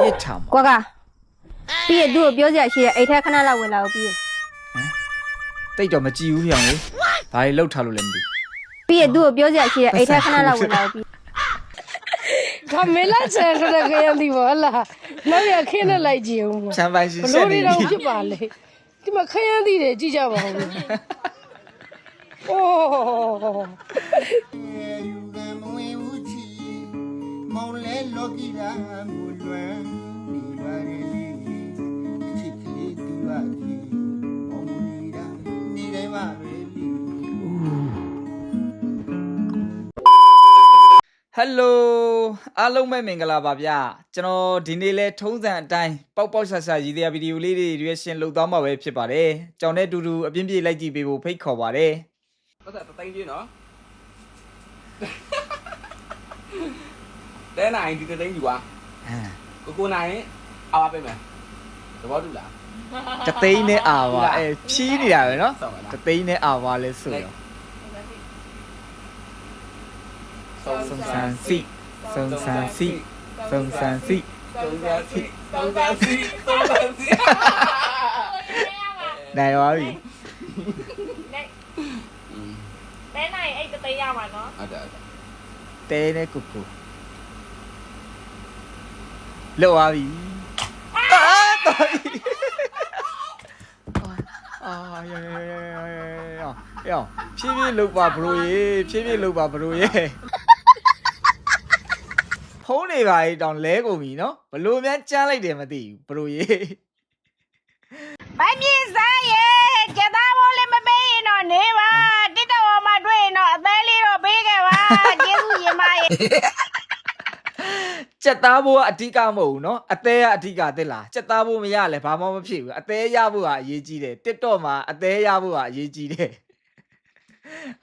ပြစ်ထားမှာကွာကပြီးရသူ့ကိုပြောစရာရှိတဲ့အိတ်ထက်ခဏလောက်ဝင်လာကိုပြီးရတိတ်တော့မကြည့်ဘူးပြောင်လေဘာတွေလောက်ထားလို့လဲမသိပြီးရသူ့ကိုပြောစရာရှိတဲ့အိတ်ထက်ခဏလောက်ဝင်လာကိုပြီးဒါမေလာဆန်ခရခရန်ဒီမလားနောက်ရခင်းနဲ့လိုက်ကြည့်အောင်ဘူးချမ်းပိုင်ရှင်ဘဆက်လို့နေဒီတော့ပြီဖြစ်ပါလေဒီမှာခရန်ဒီတယ်ကြည့်ကြပါဦးအိုး လဲလောကီရာမူလွမ်းနေပါရဲ့လေအချစ်ကလေးတူပါတီမောင်မူနေတာနေတိုင်းပါပဲလေဟယ်လိုအားလုံးပဲမင်္ဂလာပါဗျကျွန်တော်ဒီနေ့လဲထုံးစံအတိုင်းပေါက်ပေါက်ဆာဆာရည်တရားဗီဒီယိုလေးတွေ reaction လုပ်သွားမှာပဲဖြစ်ပါတယ်ကြောင်နဲ့တူတူအပြင်းပြေးလိုက်ကြည့်ပေးဖို့ဖိတ်ခေါ်ပါတယ် có thể tay chứ တဲနိုင်ဒီတစ်သိန်းယူပါအဲကိုကိုနိုင်အားပေးမယ်သဘောတူလား တသိန်းနဲ့အာပါအဲဖြီးနေတာပဲနော်ဆုံးပါလား တသိန်းနဲ့အာပါလဲဆိုတော့စုံစမ်းစီစုံစမ်းစီစုံစမ်းစီသုံးစားစီသုံးစားစီသုံးစားစီနိုင်ပါပြီတဲနိုင်အဲ့တသိန်းရမှာနော်ဟုတ်တယ်ဟုတ်တယ် တဲနဲ့ကိုကို လောက်ပါပြီအာတော်ပြီအာရရရရရရောဖြည်းဖြည်းလောက်ပါဘရိုရေဖြည်းဖြည်းလောက်ပါဘရိုရေဖုံးနေပါလေတောင်လဲကုန်ပြီနော်ဘလို့များကြမ်းလိုက်တယ်မသိဘူးဘရိုရေဘိုင်းပြေးစားရဲ့ကျက်သားမိုးလေးမပေးရင်တော့နေပါတစ်တော်မှာတွေ့ရင်တော့အသေးလေးတော့ပေးခဲ့ပါကျေးဇူးရင်မရဲ့ စက်သားဖို့ကအဓိကမဟုတ်ဘူးเนาะအသေးကအဓိကတက်လားစက်သားဖို့မရလဲဘာမှမဖြစ်ဘူးအသေးရဖို့ကအရေးကြီးတယ် TikTok မှာအသေးရဖို့ကအရေးကြီးတယ်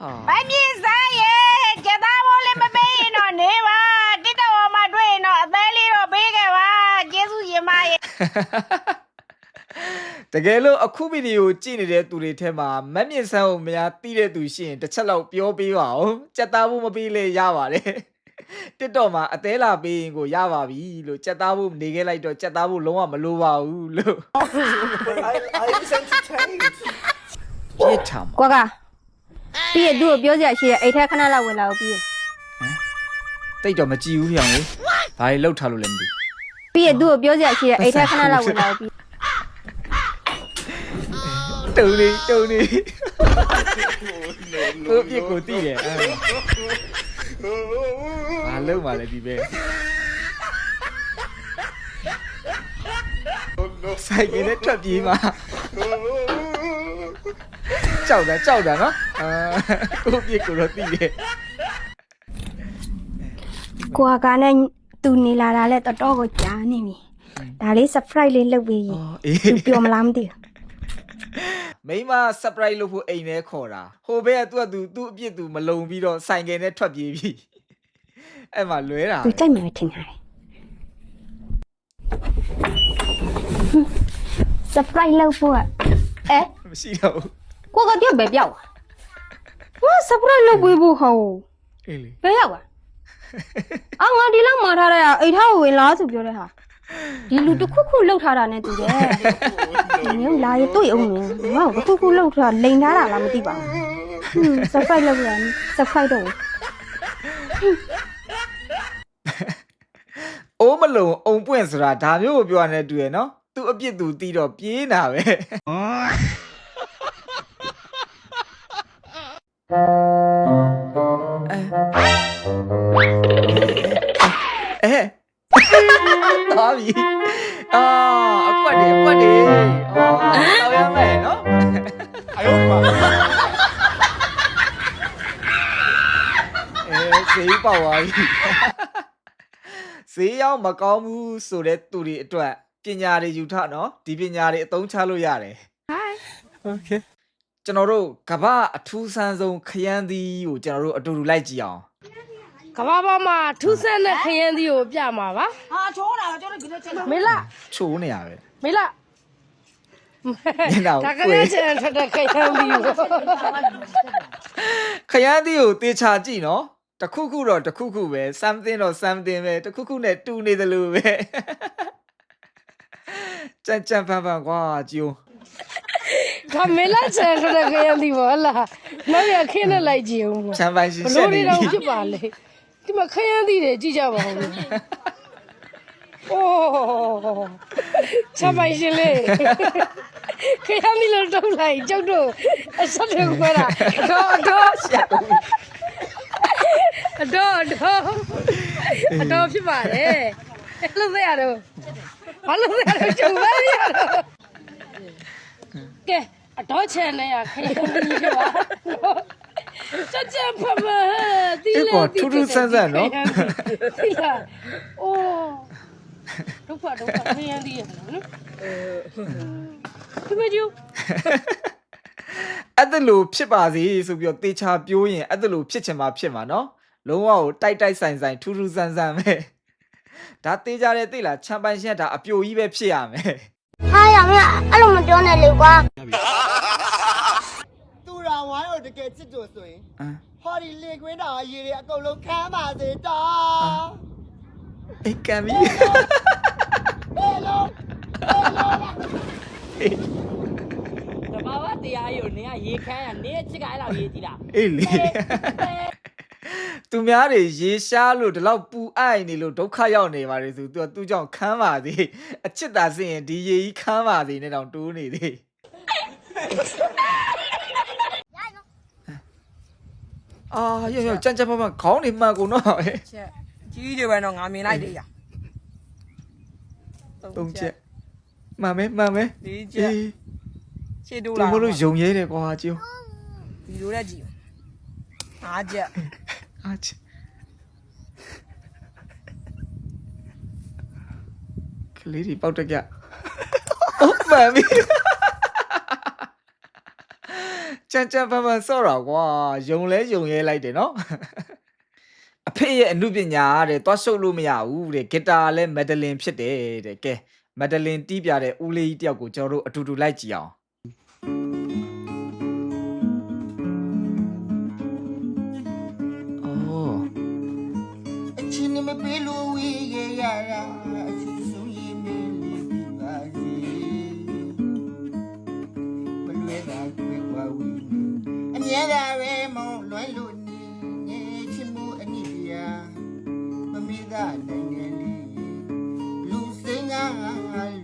ဟာ ဘိုင်းပြေးစားရဲ့ကျက်သားမိုးလေးမပေးရင်တော့နေပါတစ်တော်မှာတွေ့ရင်တော့အသေးလေးတော့ပေးခဲ့ပါကျေးဇူးရင်မရဲ့ တကယ်လို့အခုဗီဒီယိုကြည့်နေတဲ့သူတွေထဲမှာမက်မြင့်ဆန်းကိုမများသိတဲ့သူရှိရင်တစ်ချက်လောက်ပြောပေးပါဦးစက်သားဖို့မပေးလေရပါတယ် TikTok မှာအသေးလာပေးရင်ကိုရပါပြီလို့စက်သားဖို့နေခဲ့လိုက်တော့စက်သားဖို့လုံးဝမလိုပါဘူးလို့ပြစ်ထားမှာကွာကပြီးရသူ့ကိုပြောစရာရှိတဲ့အိတ်ထက်ခဏလောက်ဝင်လာကိုပြီးရတိတ်တော့မကြည့်ဘူးပြောင်လေဘာတွေလောက်ထားလို့လဲမသိပြီးရသူ့ကိုပြောစရာရှိတဲ့အိတ်ထက်ခဏလောက်ဝင်လာကိုပြီးတုံနေတုံနေကိုပြစ်ကိုတိတယ်အဲ ဘာလုံးပါလဲဒီပဲဆိုင်ကလေးထွက်ပြေးမှာကြောက်တာကြောက်တာနော်အာကိုပြစ်ကိုတော့တိတယ်ကွာကနဲ့သူနေလာတာလဲတော်တော်ကိုကြားနေပြီဒါလေး surprise လေးလုပ်ပေးရင်အော်အေးသူပြောမလားမသိဘူး မိမ surprise လုပ်ဖို့အိမ်ထဲခေါ်တာဟိုဘက်ကသူကသူသူ့အပြစ်သူမလုံပြီးတော့ဆိုင်ကယ်နဲ့ထွက်ပြေးပြီအဲ့မှာလွဲတာသူကြိုက်မယ်ထင်တယ် surprise လုပ်ဖို့ကအဲမရှိတော့ဘူးကိုကတည်းကပဲပြောက်သွားဟာ surprise လုပ်ပေးဖို့ဟောအေးလေဘယ်ရောက်อ่ะအာငါဒီလောက်မှာထားတဲ့ဟာအိတ်ထားကိုဝင်လားဆိုပြောတဲ့ဟာ ဒီလူတစ်ခုခုလှုပ်ထားတာနဲ့တူတယ်ဒီမျိုးလာရတွေ့အောင်မယ်ငါ့ကိုတစ်ခုခုလှုပ်ထားလိန်ထားတာလားမသိပါဘူးဟွန်း surprise လုပ်ရမယ် surprise တော့အိုးမလုံအုံပွင့်ဆိုတာဒါမျိုးကိုပြောရတဲ့တူရယ်နော်သူအပြစ်သူတီးတော့ပြေးနာပဲအဲ တော်ပြီအာအကွက်တွေအကွက်တွေအော်တော်ရမယ်နော်အယောပါအဲစေးပေါ့ပါပြီဈေးရောက်မကောင်းဘူးဆိုတဲ့သူတွေအတွက်ပညာတွေယူထနော်ဒီပညာတွေအသုံးချလို့ရတယ် Hi Okay ကျွန်တော်တို့ကမ္ဘာအထူးဆန်းဆုံးခရမ်းသီးကိုကျွန်တော်တို့အတူတူလိုက်ကြည့်အောင် ကဘာဘာမှာထူးဆန်းတဲ့ခရန်ဒီကိုပြမှာပါဟာချိုးတာကျွန်တော်မေလာချိုးနေရပဲမေလာမျက်နှာကိုဒါကလေးချင်ထတဲ့ခရန်ဒီကိုခရမ်းသီးကိုတေချာကြည့်နော်တစ်ခုခုတော့တစ်ခုခုပဲ something တော့ something ပဲတစ်ခုခုနဲ့တူနေသလိုပဲကြံကြံဖန်ဖန်ကွာကြိုးဒါမဲလာချန်ခရခရမ်းဒီဘောလားနောက်ရခင်းနဲ့လိုက်ကြည့်အောင်ချမ်းပိုင်ရှင်ဘဆက်လို့နေတွေတော့ပြီဖြစ်ပါလေ ဒီမှာခရမ်းသီးတယ်ကြည့်ကြပါဦးအိုးချမိုင်ရှင်လေခရမ်းသီးလို့တုံးလိုက်ကြောက်တော့အဆက်တွေခွဲတာတော့တော့အတော့တော့အတော့ဖြစ်ပါတယ်အဲ့လိုရတော့ဘာလို့ရတော့ကျုံပါရတော့ကဲအတော့ချန်နေရခရမ်းသီးဖြစ်ပါ စကြဖမတီအေးလေကွာထူးထူးဆန်းဆန်းနော်တီလာအိုးဒုက္ခဒုက္ခခရမ်းသီးရနော်ဒီမကျူအဲ့ဒါလို့ဖြစ်ပါစေဆိုပြီးတော့တေချာပြိုးရင်အဲ့ဒါလို့ဖြစ်ချင်မှာဖြစ်မှာနော်လုံးဝကိုတိုက်တိုက်ဆိုင်ဆိုင်ထူးထူးဆန်းဆန်းပဲဒါတေချာတယ်သိလားချမ်းပိုင်ရှင်ကဒါအပြိုကြီးပဲဖြစ်ရမယ်ဟာရမအဲ့လိုမပြောနဲ့လေကွာ သူရာဝိုင်းကိုတကယ်ချစ်လို့ဆိုရင်အမ်ဟောဒီလေကွင်းတော်ရေတွေအကုန်လုံးခမ်းပါစေတော့အေးကံပြီတဘာဝတရားရုံနင်ကရေခမ်းရနင်အချစ်ကအဲ့လောက်ရေးကြည့်လားအေးလေသူများတွေရေရှားလို့ဒီလောက်ပူအိုက်နေလို့ဒုက္ခရောက်နေပါလေဆိုသူကသူ့ကြောင့်ခမ်းပါသေးအချစ်သာစင်ရင်ဒီရေကြီးခမ်းပါသေးနဲ့တောင်တိုးနေသေး အာရောရောကြမ်းကြမ်းပါပါခေါင်းနေမှန်ကုန်တော့ဟဲ့ချက်ကြီးတွေပဲတော့ငါမြင်လိုက်တယ်ရသုံးချက်မှန်မဲမှန်မဲလေးချက်အေးခြေတိုးသူလာမလို့ယုံရဲတယ်ကွာကျိုးဒီလိုနဲ့ကြည့်ငါချက်အားချကလေးဒီပေါက်တက်ကြဟုတ်မှန်ပြီ ချန်ချန်ဖန်ဖန်ဆော့တော့ကွာယုံလဲယုံရဲလိုက်တယ်နော်အဖေရဲ့အမှုပညာတဲ့သွားရှုပ်လို့မရဘူးတဲ့ဂီတာလည်းမက်ဒလင်ဖြစ်တယ်တဲ့ကဲမက်ဒလင်တီးပြတဲ့ဦးလေးကြီးတယောက်ကိုကျွန်တော်တို့အတူတူလိုက်ကြည့်အောင်အော်အချင်းမပေးလို့ဝေးရရတာအချ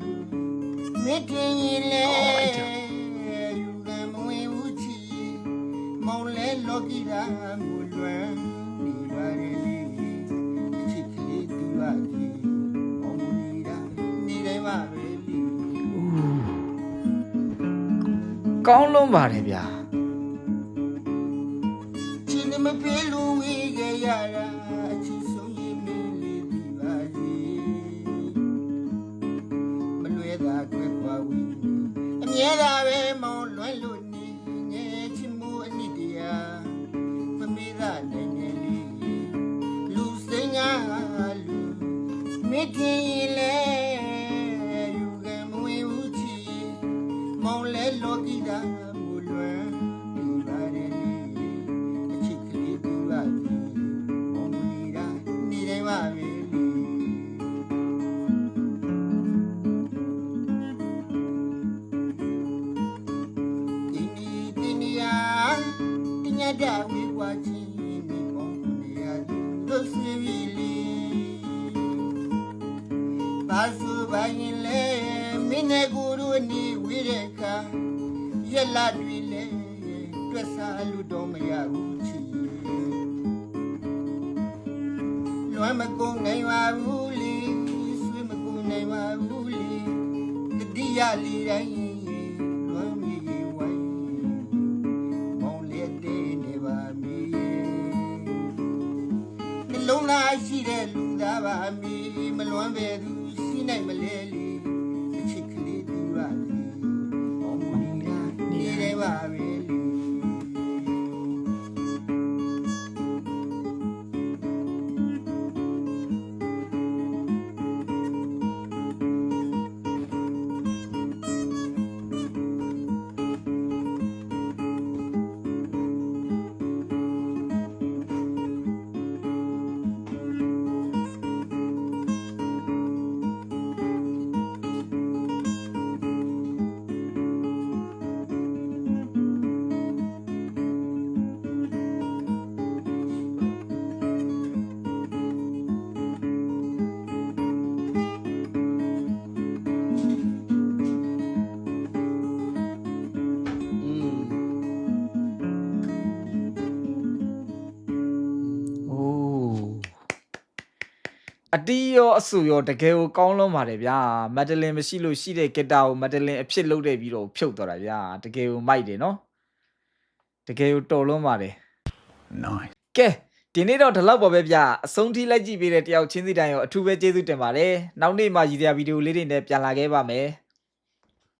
လူမစ်တင်ရင်လေယူကံမဝင်ဘူးချီမောင်းလဲလောကီတာမူလွမ်းနေပါရဲ့လေအချစ်ကလေးဒီပါကြီးမောင်းမူနေတာနေတိုင်းပါပဲလေကောင်းလုံးပါတယ်ဗျာချစ်နေမပေးလို့ဝေးကြရတာ မြဲတမ်းပဲမောင်းလွမ်းလို့နေငယ်ချစ်မှုအနိတရားမမေ့တာနိုင်တယ်လေလူစိမ်းကလူမစ်ခင် တင်ရတဲ့ဝေကွာချင်းဒီပေါင်းနေရလို့စီဗီလီဘာစုဘာရင်လဲမင်းနဲ့ကိုတို့နီဝေတဲ့ခါရက်လာတွေလဲတွက်စားလို့တော့မရဘူးချီလွမ်းမကုန်နိုင်ပါဘူးလေဆွေးမကုန်နိုင်ပါဘူးလေတတိယလီတိုင်း တဲ့လူသားပါမီမလွမ်းပဲသူရှိနိုင်မလဲလီအချစ်ကလေးသူပါလီမောင်မီနေတယ်ပါပဲလီ တီးရောအဆူရောတကယ်ကိုကောင်းလုံးပါတယ်ဗျာမက်ဒလင်မရှိလို့ရှိတဲ့ဂီတာကိုမက်ဒလင်အဖြစ်လုပ်တဲ့ပြီးတော့ဖြုတ်သွားတာဗျာတကယ်ကိုမိုက်တယ်နော်တကယ်ကိုတော်လုံးပါတယ် nice ကဲဒီနေ့တော့ဒီလောက်ပါပဲဗျအဆုံးထိလိုက်ကြည့်ပေးတဲ့တယောက်ချင်းစီတိုင်းရောအထူးပဲကျေးဇူးတင်ပါတယ်နောက်နေ့မှရည်စရာဗီဒီယိုလေးတွေနဲ့ပြန်လာခဲ့ပါမယ်